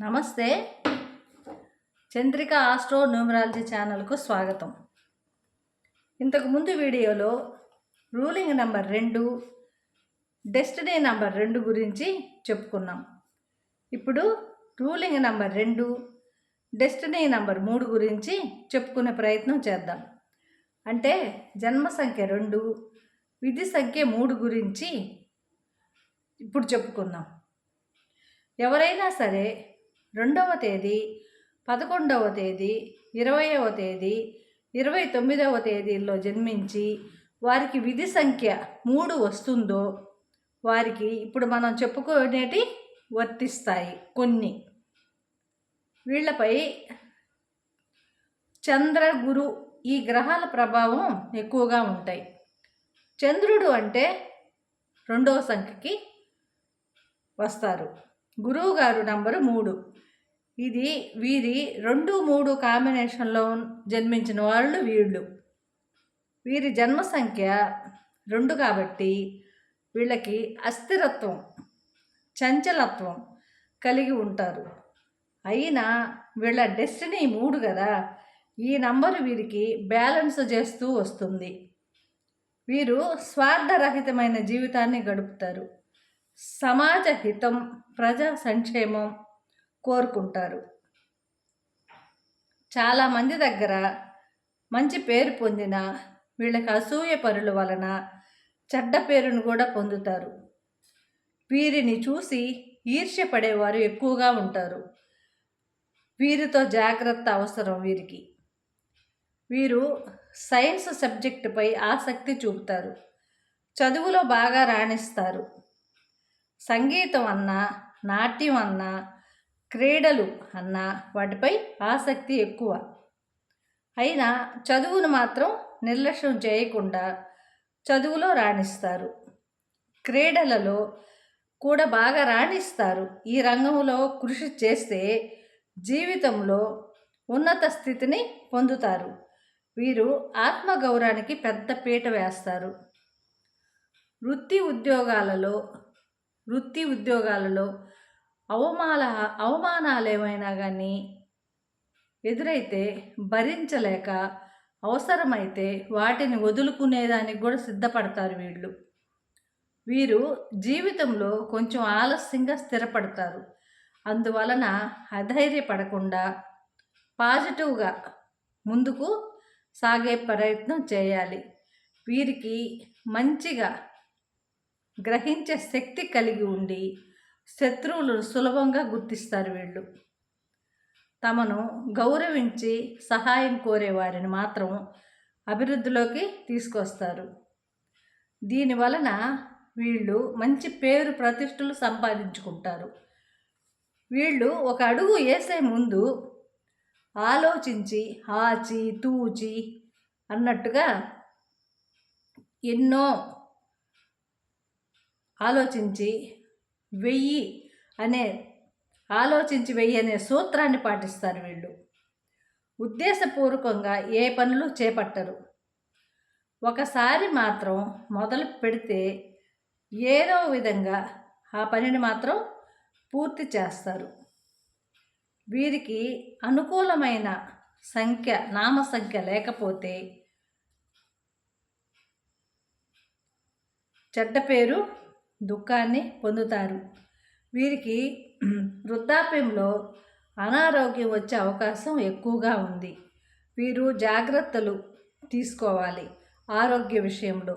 నమస్తే. Chandrika astro numerology ఛానల్కు స్వాగతం. ఇంతకుముందు వీడియోలో రూలింగ్ నెంబర్ రెండు డెస్టినీ నెంబర్ రెండు గురించి చెప్పుకున్నాం. ఇప్పుడు రూలింగ్ నెంబర్ రెండు డెస్టినీ నెంబర్ మూడు గురించి చెప్పుకునే ప్రయత్నం చేద్దాం. అంటే జన్మ సంఖ్య రెండు విధి సంఖ్య మూడు గురించి ఇప్పుడు చెప్పుకుందాం. ఎవరైనా సరే రెండవ తేదీ పదకొండవ తేదీ ఇరవైవ తేదీ ఇరవై తొమ్మిదవ తేదీల్లో జన్మించి వారికి విధి సంఖ్య మూడు వస్తుందో వారికి ఇప్పుడు మనం చెప్పుకునేటి వర్తిస్తాయి కొన్ని. వీళ్ళపై చంద్ర గురు ఈ గ్రహాల ప్రభావం ఎక్కువగా ఉంటాయి. చంద్రుడు అంటే రెండవ సంఖ్యకి వస్తారు. గురువు గారు నంబరు మూడు. ఇది వీరి రెండు మూడు కాంబినేషన్లో జన్మించిన వాళ్ళు వీళ్ళు. వీరి జన్మ సంఖ్య రెండు కాబట్టి వీళ్ళకి అస్థిరత్వం చంచలత్వం కలిగి ఉంటారు. అయినా వీళ్ళ డెస్టినీ మూడు కదా? ఈ నంబరు వీరికి బ్యాలెన్స్ చేస్తూ వస్తుంది. వీరు స్వార్థరహితమైన జీవితాన్ని గడుపుతారు. సమాజ హితం ప్రజా సంక్షేమం కోరుకుంటారు. చాలామంది దగ్గర మంచి పేరు పొందిన వీళ్ళకి అసూయ పనుల వలన చెడ్డ పేరును కూడా పొందుతారు. వీరిని చూసి ఈర్ష్య పడేవారు ఎక్కువగా ఉంటారు. వీరితో జాగ్రత్త అవసరం వీరికి. వీరు సైన్స్ సబ్జెక్టుపై ఆసక్తి చూపుతారు. చదువులో బాగా రాణిస్తారు. సంగీతం అన్నా నాట్యం అన్నా క్రీడలు అన్నా వాటిపై ఆసక్తి ఎక్కువ. అయినా చదువును మాత్రం నిర్లక్ష్యం చేయకుండా చదువులో రాణిస్తారు. క్రీడలలో కూడా బాగా రాణిస్తారు. ఈ రంగంలో కృషి చేస్తే జీవితంలో ఉన్నత స్థితిని పొందుతారు. వీరు ఆత్మగౌరవానికి పెద్ద పీట వేస్తారు. వృత్తి ఉద్యోగాలలో వృత్తి ఉద్యోగాలలో అవమాన అవమానాలు ఏమైనా కానీ ఎదురైతే భరించలేక అవసరమైతే వాటిని వదులుకునేదానికి కూడా సిద్ధపడతారు వీళ్ళు. వీరు జీవితంలో కొంచెం ఆలస్యంగా స్థిరపడతారు. అందువలన అధైర్యపడకుండా పాజిటివ్గా ముందుకు సాగే ప్రయత్నం చేయాలి. వీరికి మంచిగా గ్రహించే శక్తి కలిగి ఉండి శత్రువులు సులభంగా గుర్తిస్తారు వీళ్ళు. తమను గౌరవించి సహాయం కోరే వారిని మాత్రం అభివృద్ధిలోకి తీసుకొస్తారు. దీనివలన వీళ్ళు మంచి పేరు ప్రతిష్టలు సంపాదించుకుంటారు. వీళ్ళు ఒక అడుగు వేసే ముందు ఆలోచించి ఆచి తూచి అన్నట్టుగా ఎన్నో ఆలోచించి వెయ్యి అనే ఆలోచించి వెయ్యి అనే సూత్రాన్ని పాటిస్తారు వీళ్ళు. ఉద్దేశపూర్వకంగా ఏ పనులు చేపట్టరు. ఒకసారి మాత్రం మొదలు పెడితే ఏదో విధంగా ఆ పనిని మాత్రం పూర్తి చేస్తారు. వీరికి అనుకూలమైన సంఖ్య నామ సంఖ్య లేకపోతే చెడ్డ పేరు దుఃఖాన్ని పొందుతారు. వీరికి వృద్ధాప్యంలో అనారోగ్యం వచ్చే అవకాశం ఎక్కువగా ఉంది. వీరు జాగ్రత్తలు తీసుకోవాలి ఆరోగ్య విషయంలో.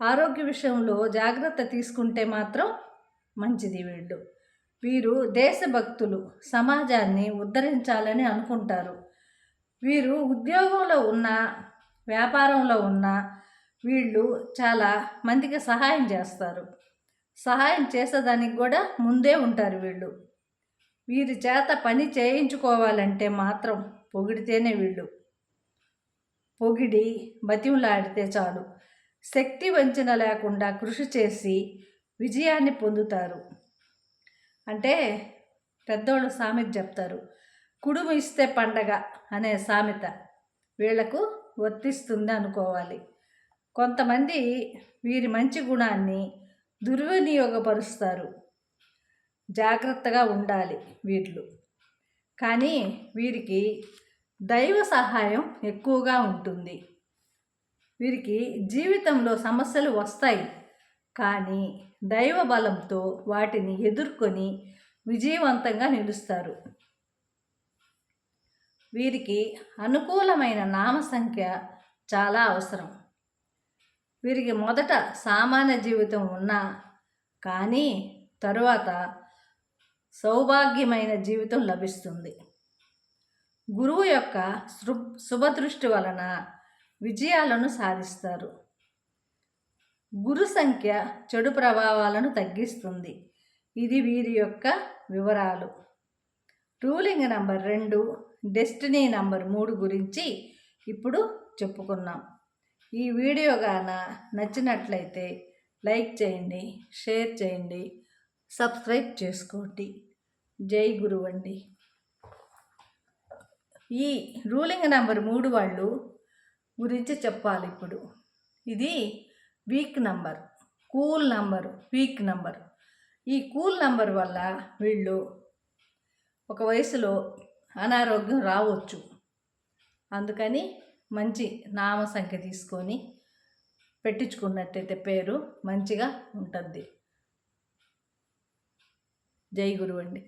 ఆరోగ్య విషయంలో జాగ్రత్త తీసుకుంటే మాత్రం మంచిది వీళ్ళు. వీరు దేశభక్తులు సమాజాన్ని ఉద్ధరించాలని అనుకుంటారు. వీరు ఉద్యోగంలో ఉన్న వ్యాపారంలో ఉన్న వీళ్ళు చాలా మందికి సహాయం చేస్తారు. సహాయం చేసేదానికి కూడా ముందే ఉంటారు వీళ్ళు. వీరి చేత పని చేయించుకోవాలంటే మాత్రం పొగిడితేనే వీళ్ళు. పొగిడి బతిమలాడితే చాలు. శక్తి వంచన లేకుండా కృషి చేసి విజయాన్ని పొందుతారు. అంటే పెద్దోళ్ళు సామెత చెప్తారు. కుడుము ఇస్తే పండగ అనే సామెత వీళ్ళకు వర్తిస్తుంది అనుకోవాలి. కొంతమంది వీరి మంచి గుణాన్ని దుర్వినియోగపరుస్తారు. జాగ్రత్తగా ఉండాలి వీళ్ళు. కానీ వీరికి దైవ సహాయం ఎక్కువగా ఉంటుంది. వీరికి జీవితంలో సమస్యలు వస్తాయి. కానీ దైవ బలంతో వాటిని ఎదుర్కొని విజయవంతంగా నిలుస్తారు. వీరికి అనుకూలమైన నామ సంఖ్య చాలా అవసరం. వీరికి మొదట సామాన్య జీవితం ఉన్నా కానీ తరువాత సౌభాగ్యమైన జీవితం లభిస్తుంది. గురువు యొక్క శుభదృష్టి వలన విజయాలను సాధిస్తారు. గురు సంఖ్య చెడు ప్రభావాలను తగ్గిస్తుంది. ఇది వీరి యొక్క వివరాలు. రూలింగ్ నంబర్ రెండు డెస్టినీ నంబర్ మూడు గురించి ఇప్పుడు చెప్పుకున్నాం. ఈ వీడియో గాన నచ్చినట్లయితే లైక్ చేయండి షేర్ చేయండి సబ్స్క్రైబ్ చేసుకోండి. జై గురువండి. ఈ రూలింగ్ నెంబర్ మూడు వాళ్ళు గురించి చెప్పాలి ఇప్పుడు. ఇది weak number cool number weak number. ఈ కూల్ నంబర్ వల్ల వీళ్ళు ఒక వయసులో అనారోగ్యం రావచ్చు. అందుకని మంచి నామ సంఖ్య తీసుకొని పెట్టించుకున్నట్టయితే పేరు మంచిగా ఉంటుంది జై గురువు అండి